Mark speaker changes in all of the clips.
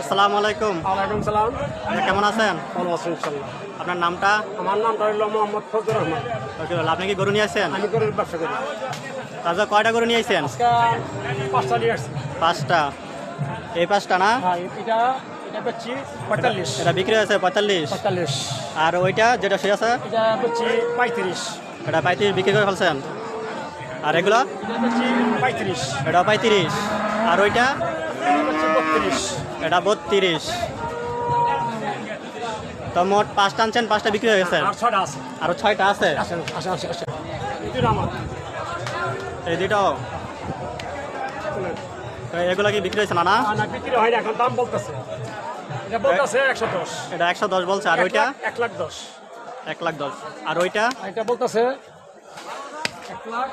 Speaker 1: আসসালামু আলাইকুম।
Speaker 2: ওয়ালাইকুম সালাম।
Speaker 1: কেমন আছেন?
Speaker 2: ভালো আছেন ইনশাল্লাহ
Speaker 1: আপনার নামটা?
Speaker 2: আমার নামটা হলো মোহাম্মদ ফজল রহমান।
Speaker 1: আপনি কি গরু নিয়ে আসছেন?
Speaker 2: আমি গরুর ব্যবসা করি।
Speaker 1: তাজা কয়টা গরু নিয়ে
Speaker 2: আজকে পাঁচটা নিয়ে আসছি।
Speaker 1: পাঁচটা। এই পাঁচটা না?
Speaker 2: হ্যাঁ এটা এটা বেচছি পঁয়তাল্লিশ।
Speaker 1: এটা বিক্রি হয়েছে পঁয়তাল্লিশ?
Speaker 2: পঁয়তাল্লিশ।
Speaker 1: আর ওইটা যেটা সে আছে?
Speaker 2: এটা বেচছি পঁয়ত্রিশ।
Speaker 1: এটা পঁয়ত্রিশ বিক্রি করে ফেলছেন। আর এগুলো?
Speaker 2: পঁয়ত্রিশ।
Speaker 1: এটা পঁয়ত্রিশ। আর ওইটা?
Speaker 2: বত্রিশ।
Speaker 1: এটা বত্রিশ। তো মোট পাঁচটা আনছেন পাঁচটা বিক্রি হয়ে গেছে।
Speaker 2: আর
Speaker 1: ছয়টা আছে। এই দুইটাও? তো এগুলো কি বিক্রি হয়েছে না না
Speaker 2: না, না বিক্রি হয় এখন দাম বলতেছে। এটা বলতেছে একশো দশ।
Speaker 1: এটা একশো দশ বলছে আর ওইটা?
Speaker 2: এক লাখ দশ।
Speaker 1: এক লাখ দশ। আর ওইটা?
Speaker 2: এটা বলতেছে এক লাখ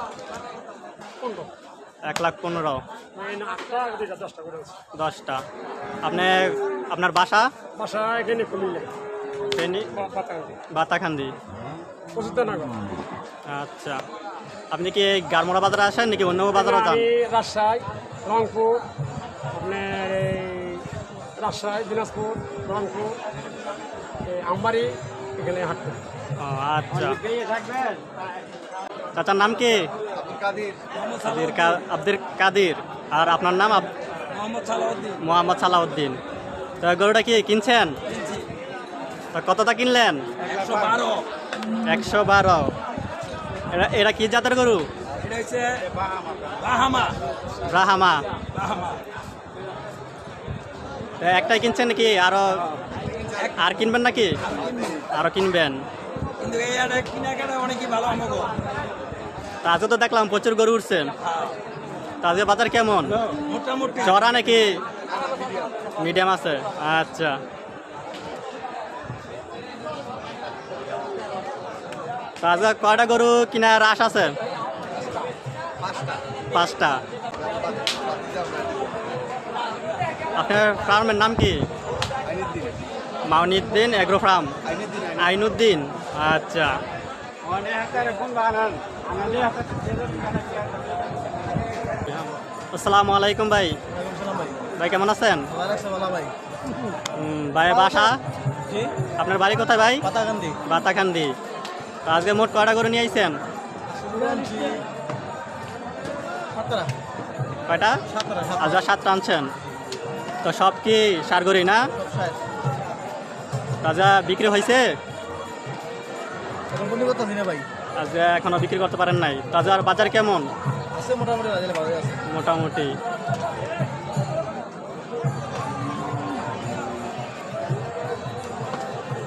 Speaker 2: পনেরো।
Speaker 1: এক লাখ পনেরো।
Speaker 2: মানে দশটা। করে আছে
Speaker 1: দশটা আপনি আপনার বাসা?
Speaker 2: বাসা এখানে
Speaker 1: বাতাখান্দি। আচ্ছা। আপনি কি গারমোড়া বাজারে আসেন নাকি অন্য বাজারে যান?
Speaker 2: রাজশাহী রংপুর আপনার রাজশাহী দিনাজপুর রংপুর আমবাড়ি এখানে হাট
Speaker 1: ও, আচ্ছা। চাচার নাম কি? কাদির। আব্দুল কাদির। আর আপনার নাম মোহাম্মদ সালাউদ্দিন। তো গরুটা কি কিনছেন? তো কতটা কিনলেন? একশো বারো। এটা এটা কি জাতের গরু? ব্রাহামা একটাই কিনছেন নাকি? আরও আর কিনবেন নাকি? আরও কিনবেন।
Speaker 3: কিন্তু এই অনেকই ভালো আমাকে
Speaker 1: তাজে তো দেখলাম প্রচুর গরু উঠছেন তাজে বাজার কেমন? চড়া নাকি মিডিয়াম আছে? আচ্ছা। তাজা কয়টা গরু কিনার আশ আছে? পাঁচটা। আপনার ফার্মের নাম কি? Mainuddin agro farm. আইনুদ্দিন। আচ্ছা। আসসালামু আলাইকুম ভাই। ভাই কেমন আছেন? ভাই বাসা? আপনার বাড়ি কোথায় ভাই? বাতাকান্দি আজকে মোট কয়টা করে নিয়ে আইছেন? কয়টা? আজ সাতটা। আনছেন। তো সব কি সার করি না? তাজা বিক্রি হয়েছে
Speaker 3: ভাই।
Speaker 1: আজ এখনও বিক্রি করতে পারেন নাই। তাজার বাজার কেমন? মোটামুটি।